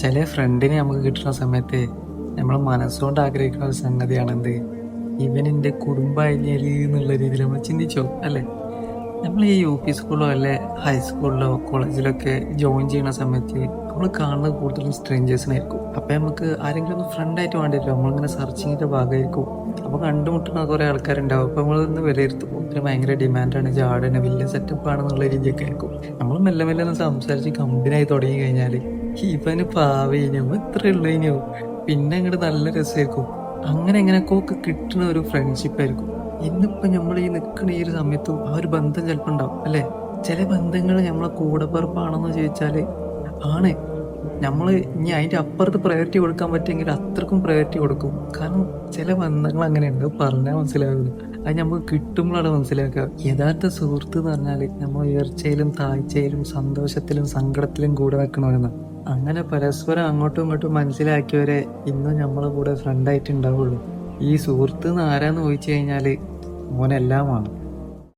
ചില ഫ്രണ്ടിനെ നമുക്ക് കിട്ടുന്ന സമയത്ത് നമ്മൾ മനസ്സുകൊണ്ട് ആഗ്രഹിക്കുന്ന ഒരു സംഗതിയാണെന്ത്? എന്റെ കുടുംബായില്ലേ എന്നുള്ള രീതിയിൽ നമ്മൾ ചിന്തിച്ചോ? അല്ലേ? നമ്മൾ ഈ യു പി സ്കൂളിലോ അല്ലെ ഹൈസ്കൂളിലോ കോളേജിലൊക്കെ ജോയിൻ ചെയ്യുന്ന സമയത്ത് നമ്മൾ കാണുന്നത് കൂടുതലും സ്ട്രേഞ്ചേഴ്സിനായിരിക്കും അപ്പം നമുക്ക് ആരെങ്കിലും ഒന്ന് ഫ്രണ്ടായിട്ട് വേണ്ടിയില്ല നമ്മളിങ്ങനെ സെർച്ചിങ്ങിന്റെ ഭാഗമായിരിക്കും. അപ്പോൾ കണ്ടുമുട്ടുന്ന കുറേ ആൾക്കാരുണ്ടാവും. അപ്പോൾ നമ്മളൊന്ന് വിലയിരുത്തും. ഇതിന് ഭയങ്കര ഡിമാൻഡാണ്. ജാടാണ് വലിയ സെറ്റപ്പ് ആണെന്നുള്ള രീതിയൊക്കെ ആയിരിക്കും. നമ്മൾ മെല്ലെ മെല്ലെ ഒന്ന് സംസാരിച്ച് കമ്പനിയായി തുടങ്ങി കഴിഞ്ഞാൽ ഇവന് പാവയിനോ ഇത്ര ഉള്ളതിനോ പിന്നെ അങ്ങോട്ട് നല്ല രസമായിരിക്കും അങ്ങനെ എങ്ങനെയൊക്കെ ഒക്കെ കിട്ടുന്ന ഒരു ഫ്രണ്ട്ഷിപ്പ് ആയിരിക്കും. ഇന്നിപ്പോ നമ്മൾ ഈ നിൽക്കുന്ന ഈ ഒരു സമയത്തും ആ ഒരു ബന്ധം ചിലപ്പോൾ ഉണ്ടാവും അല്ലേ? ചില ബന്ധങ്ങൾ നമ്മളെ കൂടെ കൂടപ്പിറപ്പാണെന്ന് ചോദിച്ചാൽ ആണ്. നമ്മൾ ഇനി അതിന്റെ അപ്പുറത്ത് പ്രയോറിറ്റി കൊടുക്കാൻ പറ്റുമെങ്കിൽ അത്രക്കും പ്രയോറിറ്റി കൊടുക്കും. കാരണം ചില ബന്ധങ്ങൾ അങ്ങനെയുണ്ട്. പറഞ്ഞാൽ മനസ്സിലാവില്ല. അത് നമുക്ക് കിട്ടുമ്പോഴാണ് മനസ്സിലാക്കുക. യഥാർത്ഥ സുഹൃത്ത് എന്ന് പറഞ്ഞാൽ നമ്മൾ ഉയർച്ചയിലും താഴ്ചയിലും സന്തോഷത്തിലും സങ്കടത്തിലും കൂടെ നിൽക്കണമെന്ന് അങ്ങനെ പരസ്പരം അങ്ങോട്ടും ഇങ്ങോട്ടും മനസ്സിലാക്കിയവരെ ഇന്നും നമ്മളെ കൂടെ ഫ്രണ്ടായിട്ടുണ്ടാവുള്ളൂ ഈ സുഹൃത്ത് എന്ന് ആരാന്ന് ചോദിച്ചു കഴിഞ്ഞാൽ മോനെല്ലാമാണ്.